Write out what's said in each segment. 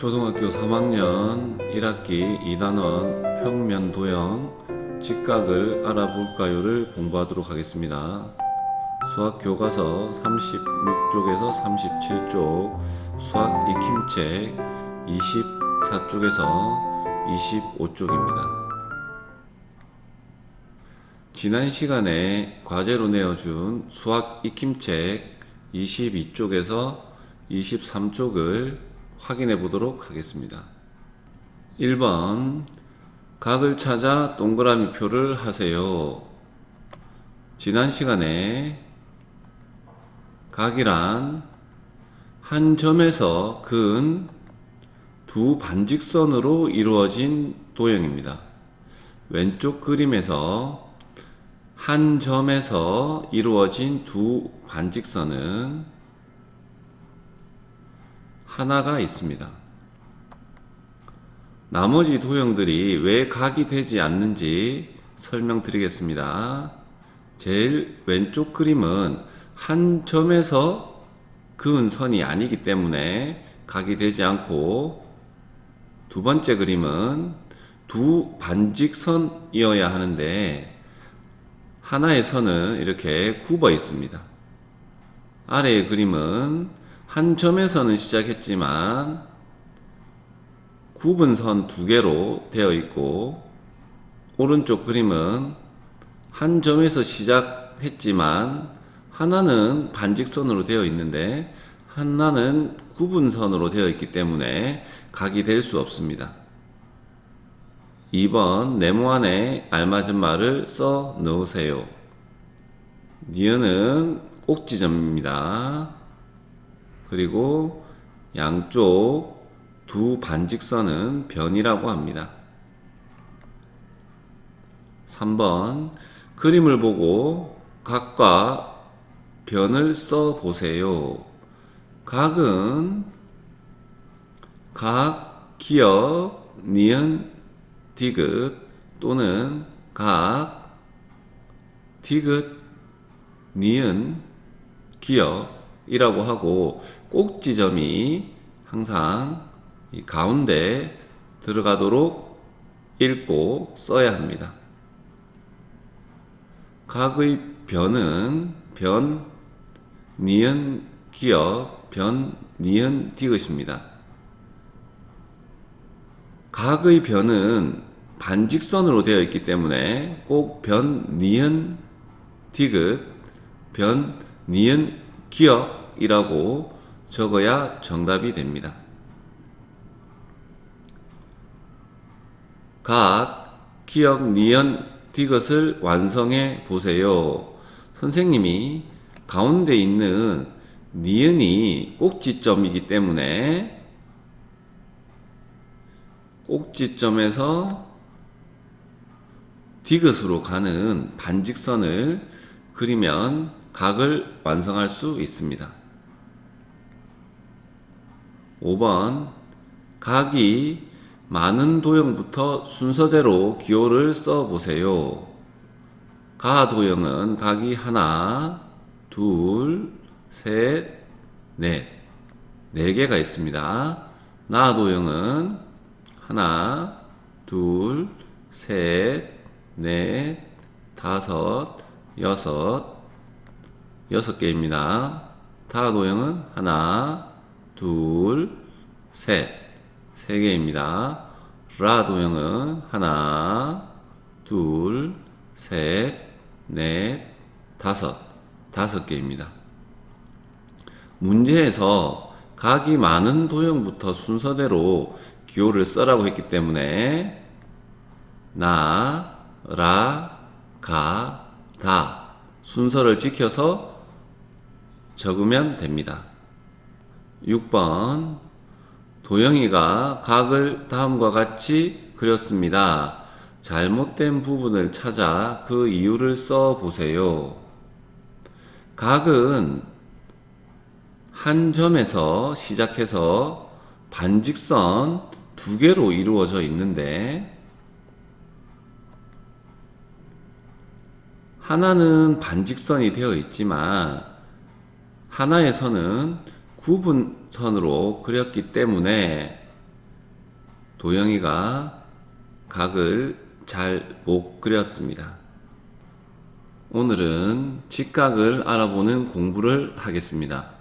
초등학교 3학년 1학기 2단원 평면 도형 직각을 알아볼까요를 공부하도록 하겠습니다. 수학 교과서 36쪽에서 37쪽, 수학 익힘책 24쪽에서 25쪽입니다. 지난 시간에 과제로 내어준 수학 익힘책 22쪽에서 23쪽을 확인해 보도록 하겠습니다. 1번 각을 찾아 동그라미 표를 하세요. 지난 시간에 각이란 한 점에서 근 두 반직선으로 이루어진 도형입니다. 왼쪽 그림에서 한 점에서 이루어진 두 반직선은 하나가 있습니다. 나머지 도형들이 왜 각이 되지 않는지 설명드리겠습니다. 제일 왼쪽 그림은 한 점에서 그은 선이 아니기 때문에 각이 되지 않고 두 번째 그림은 두 반직선이어야 하는데 하나의 선은 이렇게 굽어 있습니다. 아래의 그림은 한 점에서는 시작했지만 굽은 선두 개로 되어 있고 오른쪽 그림은 한 점에서 시작했지만 하나는 반직선으로 되어 있는데 하나는 굽은 선으로 되어 있기 때문에 각이 될 수 없습니다. 2번 네모 안에 알맞은 말을 써 넣으세요. 니은은 꼭지점입니다. 그리고 양쪽 두 반직선은 변이라고 합니다. 3번 그림을 보고 각과 변을 써 보세요. 각은 각, 기역, 니은, 디귿 또는 각, 디귿, 니은, 기역 이라고 하고 꼭지점이 항상 이 가운데 들어가도록 읽고 써야 합니다. 각의 변은 변, 니은, 기역, 변, 니은, 디귿입니다. 각의 변은 반직선으로 되어 있기 때문에 꼭 변, 니은, 디귿, 변, 니은, 기역이라고 적어야 정답이 됩니다. 각, 기역, 니은, 디귿을 완성해 보세요. 선생님이 가운데 있는 니은이 꼭지점이기 때문에 꼭지점에서 디귿으로 가는 반직선을 그리면 각을 완성할 수 있습니다. 5번 각이 많은 도형부터 순서대로 기호를 써 보세요. 가 도형은 각이 하나, 둘, 셋, 넷. 네 개가 있습니다. 나 도형은 하나, 둘, 셋, 넷, 다섯, 여섯, 여섯 개입니다. 다 도형은 하나, 둘, 셋, 세 개입니다. 라 도형은 하나, 둘, 셋, 넷, 다섯, 다섯 개입니다. 문제에서 각이 많은 도형부터 순서대로 기호를 써라고 했기 때문에 나, 라, 가, 다 순서를 지켜서 적으면 됩니다. 6번 도영이가 각을 다음과 같이 그렸습니다. 잘못된 부분을 찾아 그 이유를 써 보세요. 각은 한 점에서 시작해서 반직선 두 개로 이루어져 있는데 하나는 반직선이 되어 있지만 하나의 선은 구분선으로 그렸기 때문에 도영이가 각을 잘 못 그렸습니다. 오늘은 직각을 알아보는 공부를 하겠습니다.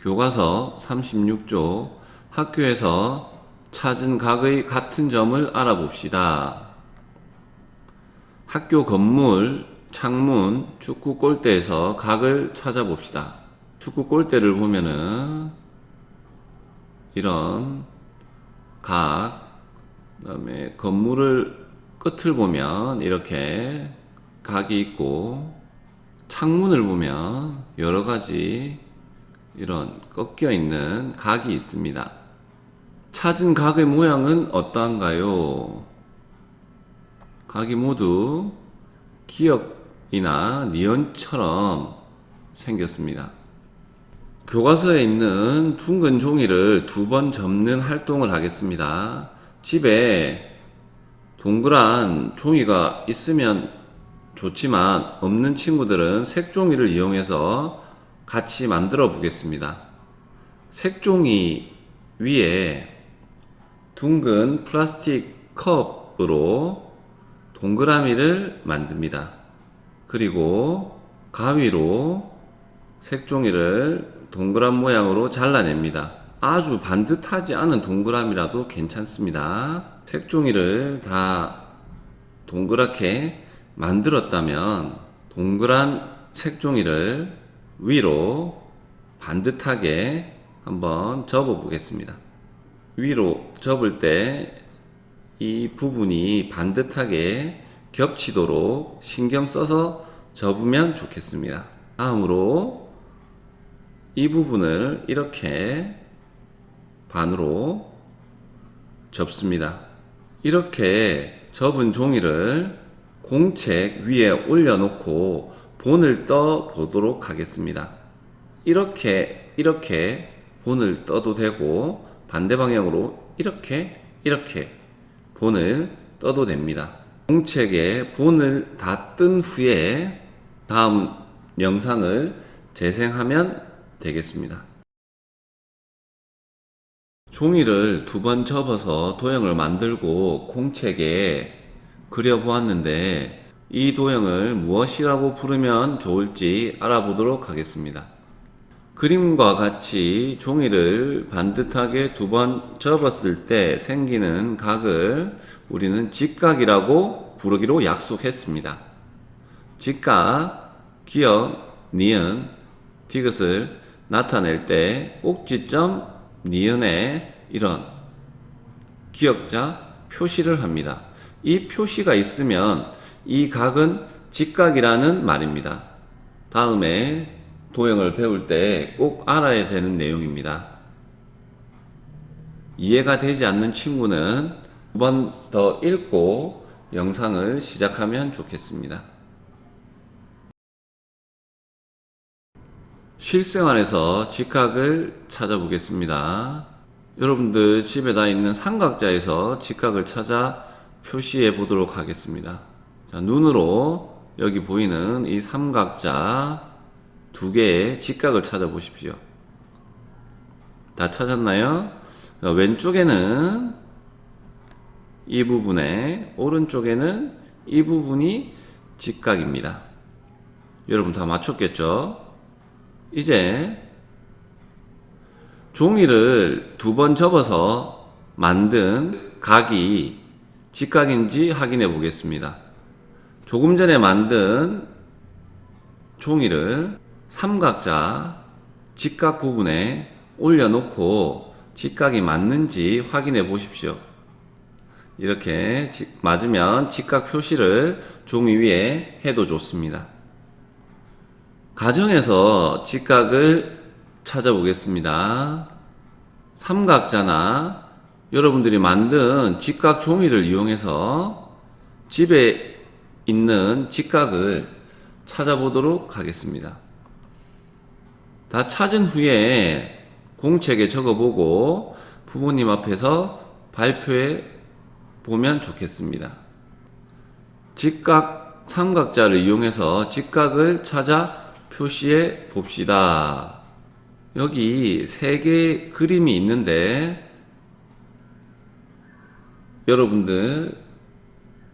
교과서 36조 학교에서 찾은 각의 같은 점을 알아봅시다. 학교 건물, 창문, 축구 골대에서 각을 찾아봅시다. 축구 골대를 보면은 이런 각, 그다음에 건물을 끝을 보면 이렇게 각이 있고 창문을 보면 여러 가지 이런 꺾여 있는 각이 있습니다. 찾은 각의 모양은 어떠한가요? 각이 모두 기역이나 니은처럼 생겼습니다. 교과서에 있는 둥근 종이를 두 번 접는 활동을 하겠습니다. 집에 동그란 종이가 있으면 좋지만 없는 친구들은 색종이를 이용해서 같이 만들어 보겠습니다. 색종이 위에 둥근 플라스틱 컵으로 동그라미를 만듭니다. 그리고 가위로 색종이를 동그란 모양으로 잘라냅니다. 아주 반듯하지 않은 동그라미라도 괜찮습니다. 색종이를 다 동그랗게 만들었다면 동그란 색종이를 위로 반듯하게 한번 접어 보겠습니다. 위로 접을 때 이 부분이 반듯하게 겹치도록 신경 써서 접으면 좋겠습니다. 다음으로 이 부분을 이렇게 반으로 접습니다. 이렇게 접은 종이를 공책 위에 올려놓고 본을 떠 보도록 하겠습니다. 이렇게 이렇게 본을 떠도 되고 반대 방향으로 이렇게 이렇게 본을 떠도 됩니다. 공책에 본을 다 뜬 후에 다음 영상을 재생하면 되겠습니다. 종이를 두 번 접어서 도형을 만들고 공책에 그려보았는데 이 도형을 무엇이라고 부르면 좋을지 알아보도록 하겠습니다. 그림과 같이 종이를 반듯하게 두 번 접었을 때 생기는 각을 우리는 직각이라고 부르기로 약속했습니다. 직각, 기역, 니은, 디귿을 나타낼 때 꼭지점, 니은에 이런 기역자 표시를 합니다. 이 표시가 있으면 이 각은 직각이라는 말입니다. 다음에 도형을 배울 때 꼭 알아야 되는 내용입니다. 이해가 되지 않는 친구는 한번더 읽고 영상을 시작하면 좋겠습니다. 실생활에서 직각을 찾아보겠습니다. 여러분들 집에 다 있는 삼각자에서 직각을 찾아 표시해 보도록 하겠습니다. 자, 눈으로 여기 보이는 이 삼각자 두 개의 직각을 찾아보십시오. 다 찾았나요? 자, 왼쪽에는 이 부분에, 오른쪽에는 이 부분이 직각입니다. 여러분 다 맞췄겠죠? 이제 종이를 두 번 접어서 만든 각이 직각인지 확인해 보겠습니다. 조금 전에 만든 종이를 삼각자 직각 부분에 올려놓고 직각이 맞는지 확인해 보십시오. 이렇게 맞으면 직각 표시를 종이 위에 해도 좋습니다. 가정에서 직각을 찾아보겠습니다. 삼각자나 여러분들이 만든 직각 종이를 이용해서 집에 있는 직각을 찾아보도록 하겠습니다. 다 찾은 후에 공책에 적어보고 부모님 앞에서 발표해 보면 좋겠습니다. 직각 삼각자를 이용해서 직각을 찾아 표시해 봅시다. 여기 세 개의 그림이 있는데 여러분들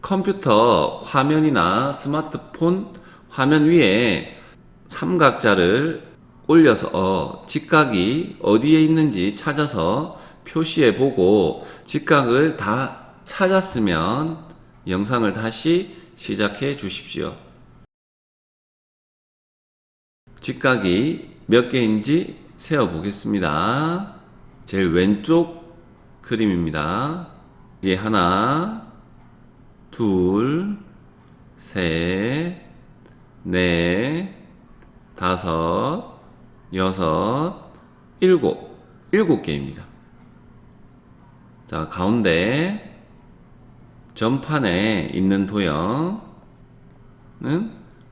컴퓨터 화면이나 스마트폰 화면 위에 삼각자를 올려서 어, 직각이 어디에 있는지 찾아서 표시해 보고 직각을 다 찾았으면 영상을 다시 시작해 주십시오. 직각이 몇 개인지 세어 보겠습니다. 제일 왼쪽 그림입니다. 이게 하나, 둘, 셋, 넷, 다섯, 여섯, 일곱, 일곱 개입니다. 자, 가운데 전판에 있는 도형은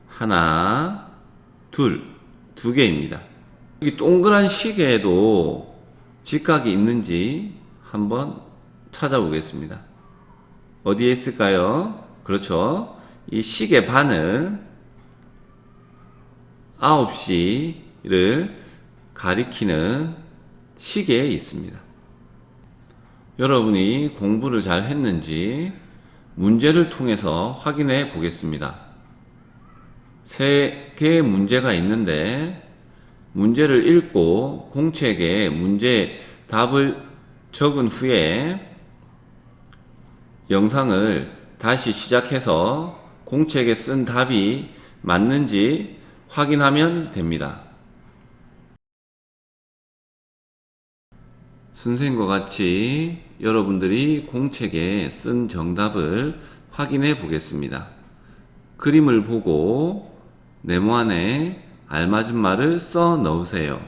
하나, 둘, 두 개입니다. 여기 동그란 시계에도 직각이 있는지 한번 찾아보겠습니다. 어디에 있을까요? 그렇죠. 이 시계 반을 9시를 가리키는 시계에 있습니다. 여러분이 공부를 잘 했는지 문제를 통해서 확인해 보겠습니다. 세 개의 문제가 있는데 문제를 읽고 공책에 문제 답을 적은 후에 영상을 다시 시작해서 공책에 쓴 답이 맞는지 확인하면 됩니다. 선생님과 같이 여러분들이 공책에 쓴 정답을 확인해 보겠습니다. 그림을 보고 네모 안에 알맞은 말을 써 넣으세요.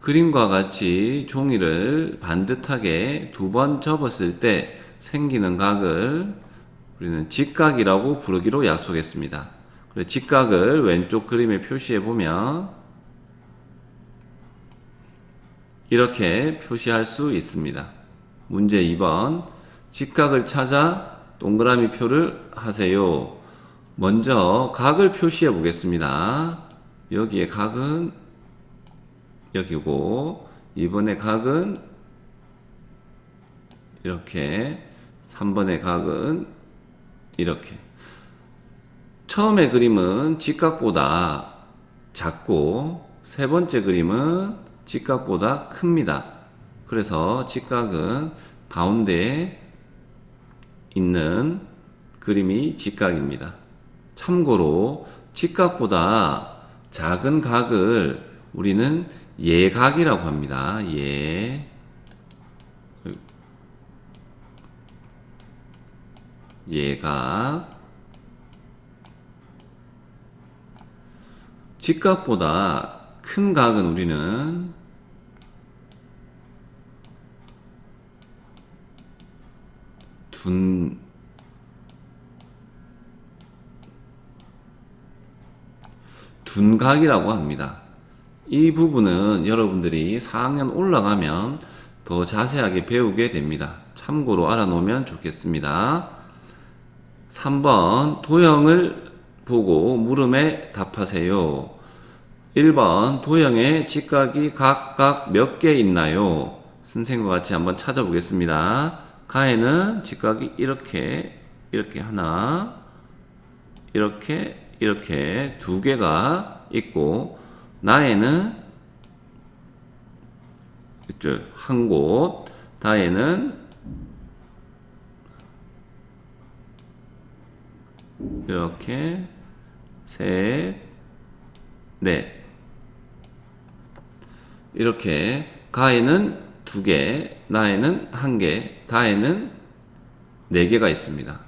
그림과 같이 종이를 반듯하게 두 번 접었을 때 생기는 각을 우리는 직각이라고 부르기로 약속했습니다. 직각을 왼쪽 그림에 표시해 보면 이렇게 표시할 수 있습니다. 문제 2번 직각을 찾아 동그라미 표를 하세요. 먼저 각을 표시해 보겠습니다. 여기에 각은 여기고 이번에 각은 이렇게 3번의 각은 이렇게 처음에 그림은 직각보다 작고 세 번째 그림은 직각보다 큽니다. 그래서 직각은 가운데에 있는 그림이 직각입니다. 참고로 직각보다 작은 각을 우리는 예각이라고 합니다. 예. 예각. 직각보다 큰 각은 우리는 둔 둔각이라고 합니다. 이 부분은 여러분들이 4학년 올라가면 더 자세하게 배우게 됩니다. 참고로 알아놓으면 좋겠습니다. 3번 도형을 보고 물음에 답하세요. 1번 도형의 직각이 각각 몇 개 있나요? 선생님과 같이 한번 찾아보겠습니다. 가에는 직각이 이렇게 이렇게 하나 이렇게 이렇게 두 개가 있고 나에는 이쪽 한 곳, 다에는 이렇게 셋, 넷 이렇게 가에는 두 개, 나에는 한 개, 다에는 네 개가 있습니다.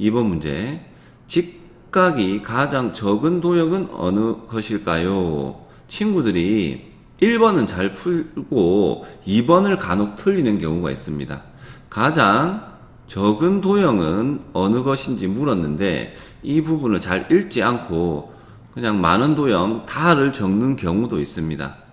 2번 문제 직각이 가장 적은 도형은 어느 것일까요? 친구들이 1번은 잘 풀고 2번을 간혹 틀리는 경우가 있습니다. 가장 적은 도형은 어느 것인지 물었는데 이 부분을 잘 읽지 않고 그냥 많은 도형 다를 적는 경우도 있습니다.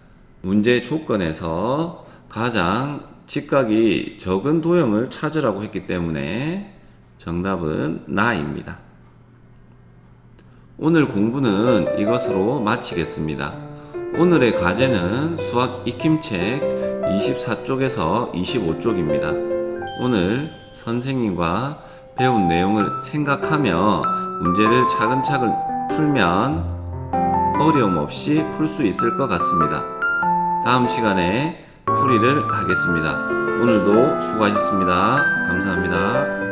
문제 조건에서 가장 직각이 적은 도형을 찾으라고 했기 때문에 정답은 나입니다. 오늘 공부는 이것으로 마치겠습니다. 오늘의 과제는 수학 익힘책 24쪽에서 25쪽입니다. 오늘 선생님과 배운 내용을 생각하며 문제를 차근차근 풀면 어려움 없이 풀 수 있을 것 같습니다. 다음 시간에 풀이를 하겠습니다. 오늘도 수고하셨습니다. 감사합니다.